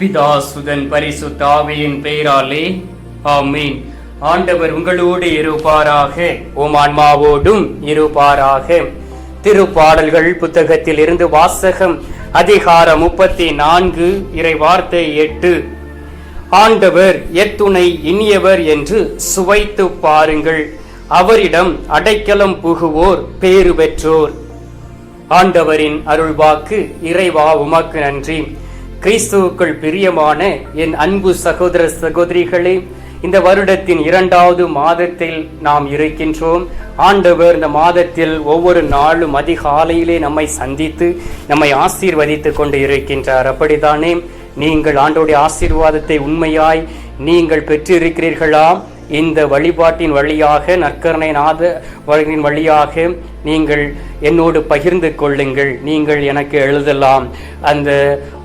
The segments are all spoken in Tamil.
பிதா சுதன் பரிசுத்தாவியின் பெயராலே ஆமீன். ஆண்டவர் உங்களோடு இருப்பாராக. ஓம் ஆன்மாவோடும் இருப்பாராக. திருப்பாடல்கள் புத்தகத்தில் இருந்து வாசகம் அதிகாரம் முப்பத்தி நான்கு இறை வார்த்தை எட்டு. ஆண்டவர் எத்துணை இனியவர் என்று சுவைத்து பாருங்கள். அவரிடம் அடைக்கலம் புகுவோர் பேறு பெற்றோர். ஆண்டவரின் அருள்வாக்கு இறைவா உமக்கு நன்றி. கிறிஸ்துவுக்குள் பிரியமான என் அன்பு சகோதர சகோதரிகளே இந்த வருடத்தின் இரண்டாவது மாதத்தில் நாம் இருக்கின்றோம். ஆண்டவர் இந்த மாதத்தில் ஒவ்வொரு நாளும் அதிகாலையிலே நம்மை சந்தித்து நம்மை ஆசீர்வதித்து கொண்டு இருக்கின்றார். அப்படித்தானே? நீங்கள் ஆண்டோடைய ஆசீர்வாதத்தை உண்மையாய் நீங்கள் பெற்றிருக்கிறீர்களா? இந்த வழிபாட்டின் வழியாக நற்கரணை நாத வழியின் வழியாக நீங்கள் என்னோடு பகிர்ந்து கொள்ளுங்கள். நீங்கள் எனக்கு எழுதலாம். அந்த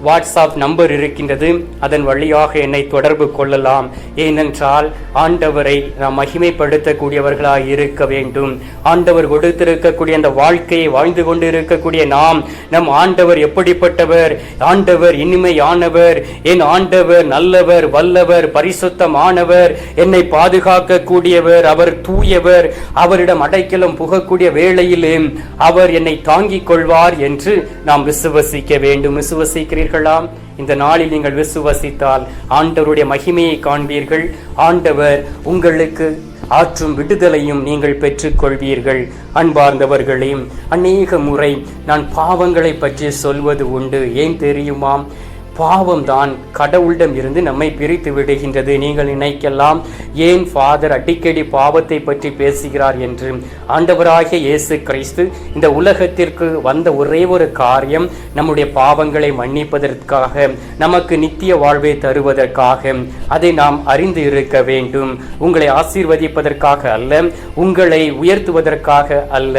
வாட்ஸ்அப் நம்பர் இருக்கின்றது. அதன் வழியாக என்னை தொடர்பு கொள்ளலாம். ஏனென்றால் ஆண்டவரை நாம் மகிமைப்படுத்தக்கூடியவர்களாக இருக்க வேண்டும். ஆண்டவர் கொடுத்திருக்கக்கூடிய அந்த வாழ்க்கையை வாழ்ந்து கொண்டு இருக்கக்கூடிய நாம் நம் ஆண்டவர் எப்படிப்பட்டவர்? ஆண்டவர் இனிமையானவர். என் ஆண்டவர் நல்லவர் வல்லவர் பரிசுத்தமானவர். என்னை பாதுகாக்கக்கூடியவர் அவர் தூயவர். அவரிடம் அடைக்கலம் புகக்கூடிய வேளையிலே அவர் என்னை தாங்கிக் கொள்வார் என்று நாம் விசுவசிக்க வேண்டும். விசுவசிக்கிறீர்களாம்? இந்த நாளில் நீங்கள் விசுவசித்தால் ஆண்டவருடைய மகிமையை காண்பீர்கள். ஆண்டவர் உங்களுக்கு ஆற்றும் விடுதலையும் நீங்கள் பெற்றுக்கொள்வீர்கள். அன்பார்ந்தவர்களையும் அநேக முறை நான் பாவங்களை பற்றி சொல்வது உண்டு. ஏன் தெரியுமாம்? பாவம் தான் கடவுளிடம் இருந்து நம்மை பிரித்து விடுகின்றது. நீங்கள் நினைக்கலாம் ஏன் ஃபாதர் அடிக்கடி பாவத்தை பற்றி பேசுகிறார் என்று? ஆண்டவராகிய இயேசு கிறிஸ்து இந்த உலகத்திற்கு வந்த ஒரே ஒரு காரியம் நம்முடைய பாவங்களை மன்னிப்பதற்காக நமக்கு நித்திய வாழ்வை தருவதற்காக. அதை நாம் அறிந்து இருக்க வேண்டும். உங்களை ஆசீர்வதிப்பதற்காக அல்ல உங்களை உயர்த்துவதற்காக அல்ல.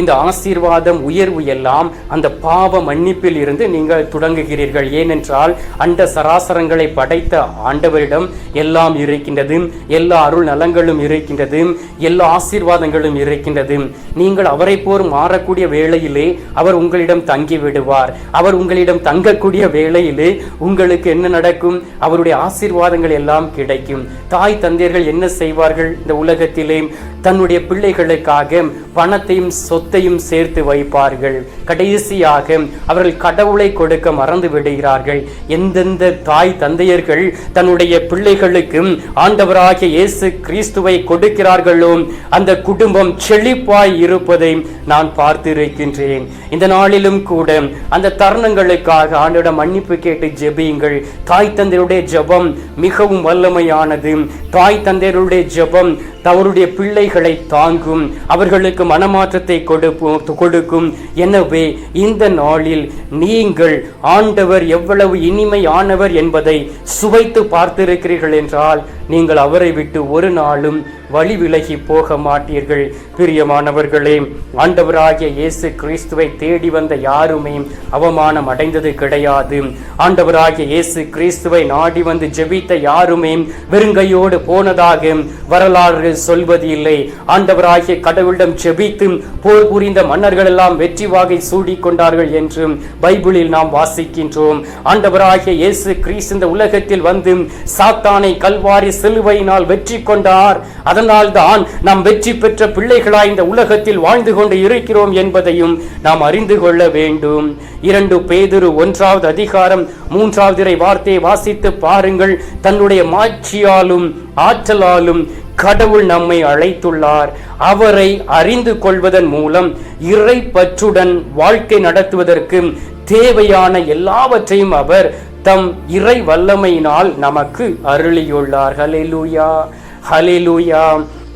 இந்த ஆசீர்வாதம் உயர்வு எல்லாம் அந்த பாவ மன்னிப்பில் இருந்து நீங்கள் தொடங்குகிறீர்கள். ஏனென்றால் என்றால் அண்ட சராசரங்களை படைத்த ஆண்டவரிடம் எல்லாம் இருக்கின்றது. எல்லா அருள் நலங்களும் இருக்கின்றது. எல்லா ஆசீர்வாதங்களும் இருக்கின்றது. நீங்கள் அவரை போர் மாறக்கூடிய வேளையிலே அவர் உங்களிடம் தங்கி விடுவார் அவர் உங்களிடம் தங்கக்கூடிய வேளையிலே உங்களுக்கு என்ன நடக்கும்? அவருடைய ஆசீர்வாதங்கள் எல்லாம் கிடைக்கும். தாய் தந்தையர்கள் என்ன செய்வார்கள் இந்த உலகத்திலே? தன்னுடைய பிள்ளைகளுக்காக பணத்தையும் சொத்தையும் சேர்த்து வைப்பார்கள். கடைசியாக அவர்கள் கடவுளை கொடுக்க மறந்து விடுகிறார்கள். எந்தெந்த தாய் தந்தையர்கள் தன்னுடைய பிள்ளைகளுக்கு ஆண்டவராகிய இயேசு கிறிஸ்துவை கொடுக்கிறார்களோ அந்த குடும்பம் செழிப்பாய் இருப்பதை நான் பார்த்திருக்கின்றேன். இந்த நாளிலும் கூட அந்த தருணங்களுக்காக ஆண்டோட மன்னிப்பு கேட்டு ஜெபியுங்கள். தாய் தந்தையருடைய ஜெபம் மிகவும் வல்லமையானது. தாய் தந்தையருடைய ஜெபம் அவருடைய பிள்ளைகளை தாங்கும் அவர்களுக்கு மனமாற்றத்தை கொடுப்போம் கொடுக்கும். எனவே இந்த நாளில் நீங்கள் ஆண்டவர் எவ்வளவு இனிமையானவர் என்பதை சுவைத்து பார்த்திருக்கிறீர்கள் என்றால் நீங்கள் அவரை விட்டு ஒரு நாளும் வழி விலகி போக மாட்டீர்கள். பிரியமானவர்களே ஆண்டவராகிய இயேசு கிறிஸ்துவை தேடி வந்த யாருமே அவமானம் அடைந்தது கிடையாது. ஆண்டவராகிய இயேசு கிறிஸ்துவை நாடி வந்து ஜெபித்த யாருமே வெறுங்கையோடு போனதாக வரலாறு சொல்வது இல்லை. ஆண்டவராகிய கடவுளிடம் ஜெபித்து போர் புரிந்த மன்னர்கள் எல்லாம் வெற்றி வாகை சூடி கொண்டார்கள் என்று பைபிளில் நாம் வாசிக்கின்றோம். ஆண்டவராகிய இயேசு கிறிஸ்து இந்த உலகத்தில் வந்து சாத்தானை கல்வாரி சிலுவையினால் வெற்றி கொண்டார். அதன் அதனால்தான் நாம் வெற்றி பெற்ற பிள்ளைகளாய் இந்த உலகத்தில் வாழ்ந்து கொண்டு இருக்கிறோம் என்பதையும் நாம் அறிந்து கொள்ள வேண்டும். இரண்டு பேதுரு ஒன்றாவது அதிகாரம் மூன்றாவது இறை வார்த்தையை வாசித்து பாருங்கள். தன்னுடைய மாட்சியாலும் ஆற்றலாலும் கடவுள் நம்மை அழைத்துள்ளார். அவரை அறிந்து கொள்வதன் மூலம் இறை பற்றுடன் வாழ்க்கை நடத்துவதற்கு தேவையான எல்லாவற்றையும் அவர் தம் இறை வல்லமையினால் நமக்கு அருளியுள்ளார். ஹலெலுயா ஹலெலுயா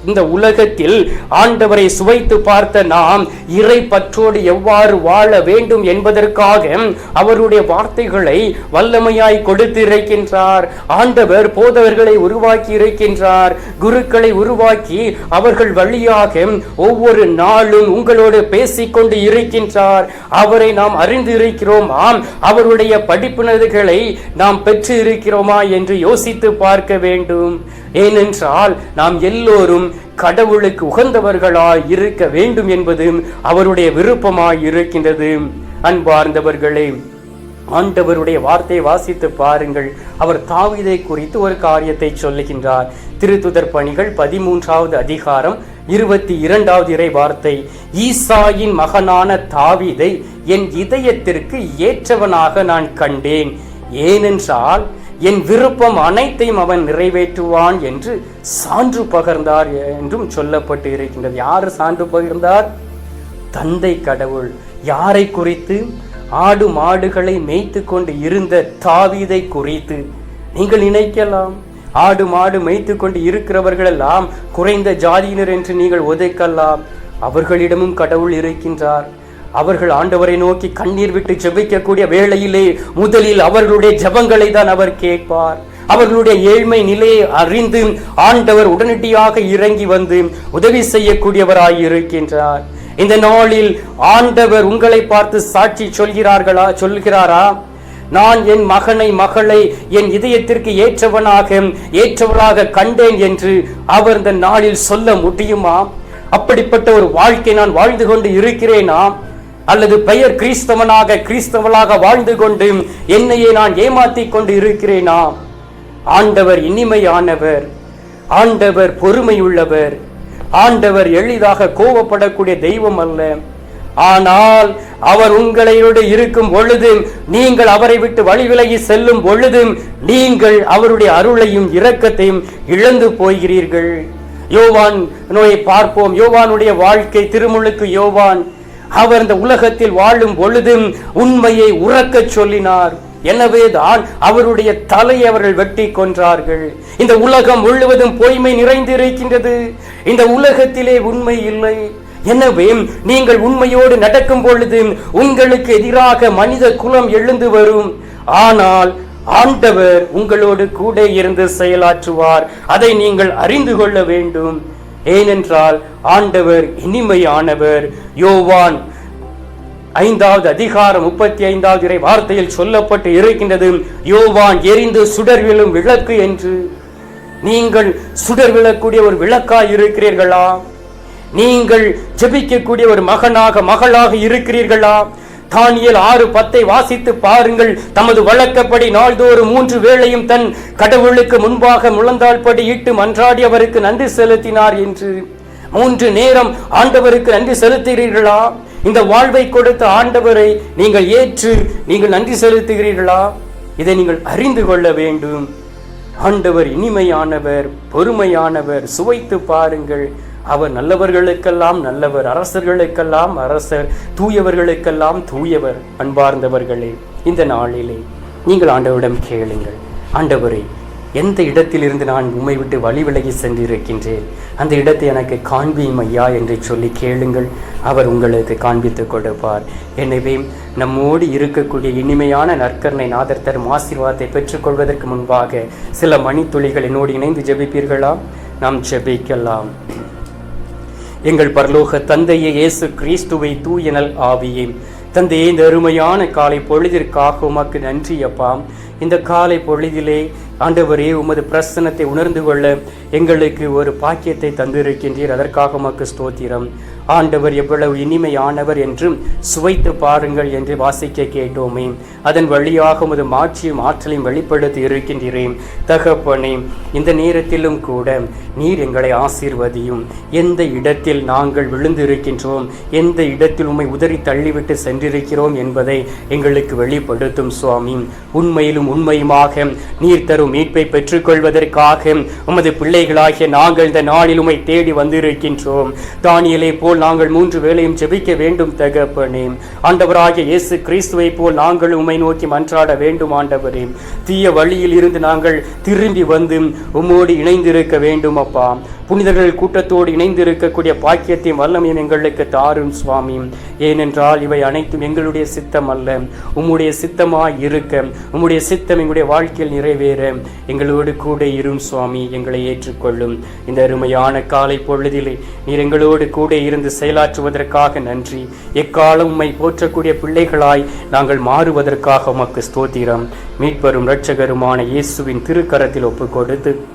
இந்த உலகத்தில் ஆண்டவரை சுவைத்து பார்த்த நாம் இறை பற்றோடு எவ்வாறு வாழ வேண்டும் என்பதற்காக அவருடைய வார்த்தைகளை வல்லமையாய் கொடுத்து இருக்கின்றார். ஆண்டவர் போதவர்களை உருவாக்கி இருக்கின்றார். குருக்களை உருவாக்கி அவர்கள் வழியாக ஒவ்வொரு நாளும் உங்களோடு பேசிக்கொண்டு இருக்கின்றார். அவரை நாம் அறிந்து இருக்கிறோம்? ஆம் அவருடைய படிப்பினர்களை நாம் பெற்று இருக்கிறோமா என்று யோசித்து பார்க்க வேண்டும். ஏனென்றால் நாம் எல்லோரும் கடவுளுக்கு உகந்தவர்களாய் இருக்க வேண்டும் என்பது அவருடைய விருப்பமாய் இருக்கின்றது. அன்பார்ந்தவர்களே ஆண்டவருடைய வார்த்தையை வாசித்து பாருங்கள். அவர் தாவீதை குறித்து ஒரு காரியத்தை சொல்லுகின்றார். திருத்துதர் பணிகள் பதிமூன்றாவது அதிகாரம் இருபத்தி இரண்டாவது இறை வார்த்தை ஈசாயின் மகனான தாவீதை என் இதயத்திற்கு ஏற்றவனாக நான் கண்டேன். ஏனென்றால் என் விருப்பம் அனைத்தையும் அவன் நிறைவேற்றுவான் என்று சான்று பகர்ந்தார் என்றும் சொல்லப்பட்டு இருக்கின்றது. யார் சான்று பகிர்ந்தார்? தந்தை கடவுள். யாரை குறித்து? ஆடு மாடுகளை மேய்த்து கொண்டு இருந்த தாவீதை குறித்து. நீங்கள் நினைக்கலாம். ஆடு மாடு மேய்த்து கொண்டு இருக்கிறவர்கள் எல்லாம் குறைந்த ஜாதியினர் என்று நீங்கள் ஒதைக்கலாம் அவர்களிடமும் கடவுள் இருக்கின்றார். அவர்கள் ஆண்டவரை நோக்கி கண்ணீர் விட்டு ஜெபிக்கக்கூடிய வேளையிலே முதலில் அவர்களுடைய ஜெபங்களை தான் அவர் கேட்பார். அவர்களுடைய ஏழ்மை நிலையை அறிந்து ஆண்டவர் உடனடியாக இறங்கி வந்து உதவி செய்யக்கூடியவராய் இருக்கின்றார். இந்த நாளில் ஆண்டவர் உங்களை பார்த்து சாட்சி சொல்கிறார்களா சொல்கிறாரா? நான் என் மகனை மகளை என் இதயத்திற்கு ஏற்றவனாக ஏற்றவராக கண்டேன் என்று அவர் இந்த நாளில் சொல்ல முடியுமா? அப்படிப்பட்ட ஒரு வாழ்க்கை நான் வாழ்ந்து கொண்டு இருக்கிறேனா? அல்லது பெயர் கிறிஸ்தவனாக கிறிஸ்தவனாக வாழ்ந்து கொண்டு என்னையே நான் ஏமாத்திக் கொண்டு இருக்கிறேனா? ஆண்டவர் இனிமையானவர் ஆண்டவர் பொறுமையுள்ளவர் ஆண்டவர் எளிதாக கோபப்படக்கூடிய தெய்வம் அல்ல. ஆனால் அவர் உங்களையோடு இருக்கும் பொழுது நீங்கள் அவரை விட்டு வழி விலகி செல்லும் பொழுது நீங்கள் அவருடைய அருளையும் இரக்கத்தையும் இழந்து போகிறீர்கள். யோவான் நோயை பார்ப்போம். யோவானுடைய வாழ்க்கை திருமுழுக்கு யோவான் அவர் இந்த உலகத்தில் வாழும் பொழுதும் உண்மையை உறக்கச் சொல்லினார். எனவேதான் அவருடைய தலையை அவர்கள் வெட்டி கொன்றார்கள். இந்த உலகம் முழுவதும் பொய்மை நிறைந்திருக்கின்றது. இந்த உலகத்திலே உண்மை இல்லை. எனவே நீங்கள் உண்மையோடு நடக்கும் பொழுது உங்களுக்கு எதிராக மனித குலம் எழுந்து வரும். ஆனால் ஆண்டவர் உங்களோடு கூட இருந்து செயலாற்றுவார். அதை நீங்கள் அறிந்து கொள்ள வேண்டும். ஏனென்றால் ஆண்டவர் இனிமையானவர். யோவான் ஐந்தாவது அதிகாரம் முப்பத்தி ஐந்தாவது இறை வார்த்தையில் சொல்லப்பட்டு இருக்கின்றது. யோவான் எரிந்து சுடர் விழும் விளக்கு என்று. நீங்கள் சுடர் விழக்கூடிய ஒரு விளக்காய் இருக்கிறீர்களா? நீங்கள் ஜெபிக்கக்கூடிய ஒரு மகனாக மகளாக இருக்கிறீர்களா? தானியல் ஆறு பத்தை வாசித்து பாருங்கள். தமது வழக்கப்படி நாள்தோறும் மூன்று வேளையும் தன் கடவுளுக்கு முன்பாக முழந்தாள்படி இட்டு மன்றாடி அவருக்கு நன்றி செலுத்தினார் என்று. மூன்று நேரம் ஆண்டவருக்கு நன்றி செலுத்துகிறீர்களா? இந்த வாழ்வை கொடுத்த ஆண்டவரை நீங்கள் ஏற்று நீங்கள் நன்றி செலுத்துகிறீர்களா? இதை நீங்கள் அறிந்து கொள்ள வேண்டும். ஆண்டவர் இனிமையானவர் பொறுமையானவர் சுவைத்து பாருங்கள். அவர் நல்லவர்களுக்கெல்லாம் நல்லவர் அரசர்களுக்கெல்லாம் அரசர் தூயவர்களுக்கெல்லாம் தூயவர் அன்பார்ந்தவர்களே இந்த நாளிலே நீங்கள் ஆண்டவரிடம் கேளுங்கள். ஆண்டவரே எந்த இடத்திலிருந்து நான் உம்மை விட்டு வழி விலகி சென்றிருக்கின்றேன்? அந்த இடத்தை எனக்கு காண்பியும் ஐயா என்று சொல்லி கேளுங்கள். அவர் உங்களுக்கு காண்பித்து கொடுப்பார். எனவே நம்மோடு இருக்கக்கூடிய இனிமையான நற்கரணை நாதர் தரும் ஆசீர்வாதத்தை பெற்றுக்கொள்வதற்கு முன்பாக சில மணித்துளிகள் என்னோடு இணைந்து ஜெபிப்பீர்களா? நாம் ஜெபிக்கலாம். எங்கள் பரலோக தந்தையே இயேசு கிறிஸ்துவை தூயனல் ஆவியே. தந்தையே இந்த அருமையான காலை பொழுதிற்காக உமக்கு நன்றி அப்பா. இந்த காலை பொழுதிலே ஆண்டவரே உமது பிரசன்னத்தை உணர்ந்து கொள்ள எங்களுக்கு ஒரு பாக்கியத்தை தந்திருக்கின்றீர். அதற்காக உமக்கு ஸ்தோத்திரம். ஆண்டவர் எவ்வளவு இனிமையானவர் என்றும் சுவைத்து பாருங்கள் என்று வாசிக்க கேட்டோமே. அதன் வழியாக உமது மாட்சியும் ஆற்றலையும் வெளிப்படுத்தி இருக்கின்றேன் தகப்பனே இந்த நேரத்திலும் கூட நீர் எங்களை ஆசீர்வதியும். எந்த இடத்தில் நாங்கள் விழுந்திருக்கின்றோம் எந்த இடத்தில் உம்மை உதறி தள்ளிவிட்டு சென்றிருக்கிறோம் என்பதை எங்களுக்கு வெளிப்படுத்தும் சுவாமி. உண்மையிலும் உண்மையுமாக நீர் தரும் மீட்பை பெற்றுக்கொள்வதற்காக உமது பிள்ளைகளாகிய நாங்கள் இந்த நாளில் உமை தேடி வந்திருக்கின்றோம். தானியலை போல் நாங்கள் மூன்று வேளையும் ஜெபிக்க வேண்டும் தகப்பனே. ஆண்டவராகிய இயேசு கிறிஸ்துவை போல் நாங்கள் உம்மை நோக்கி மன்றாட வேண்டும் ஆண்டவரே. தீய வழியில் இருந்து நாங்கள் திரும்பி வந்து உம்மோடு இணைந்திருக்க வேண்டும் அப்பா. புனிதர்கள் கூட்டத்தோடு இணைந்து இருக்கக்கூடிய பாக்கியத்தையும் வல்லமையும் எங்களுக்கு தாரும் சுவாமி. ஏனென்றால் இவை அனைத்தும் எங்களுடைய சித்தம் அல்ல. உம்முடைய சித்தமாய் இருக்க உம்முடைய சித்தம் எங்களுடைய வாழ்க்கையில் நிறைவேற. எங்களோடு கூட இரும் சுவாமி எங்களை ஏற்றுக்கொள்ளும். இந்த அருமையான காலை பொழுதிலே நீர் எங்களோடு கூட இருந்து செயலாற்றுவதற்காக நன்றி. எக்காலம் உம்மை போற்றக்கூடிய பிள்ளைகளாய் நாங்கள் மாறுவதற்காக உமக்கு ஸ்தோத்திரம். மீட்பெரும் இரட்சகருமான இயேசுவின் திருக்கரத்தில் ஒப்பு கொடுத்து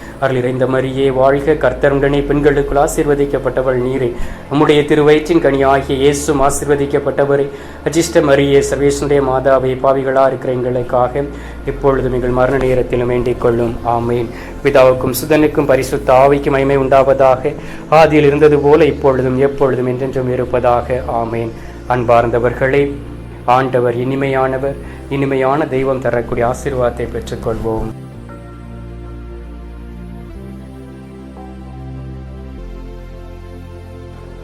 அருளிறைந்த மரியே வாழ்க கர்த்தருடனே பெண்களுக்குள் ஆசீர்வதிக்கப்பட்டவள் நீரே. நம்முடைய திருவயிற்றின் கனி ஆகிய இயேசும் ஆசீர்வதிக்கப்பட்டவரே. அஜிஷ்ட மரியே சர்வேசனுடைய மாதாவை பாவிகளாக இருக்கிற எங்களுக்காக இப்பொழுதும் எங்கள் மரண நேரத்திலும் வேண்டிக் கொள்ளும். ஆமேன். பிதாவுக்கும் சுதனுக்கும் பரிசுத்த ஆவிக்கும் மகிமை உண்டாவதாக ஆதியில் இருந்தது போல இப்பொழுதும் எப்பொழுதும் என்றென்றும் இருப்பதாக. ஆமேன். அன்பார்ந்தவர்களே ஆண்டவர் இனிமையானவர். இனிமையான தெய்வம் தரக்கூடிய ஆசீர்வாதத்தை பெற்றுக்கொள்வோம்.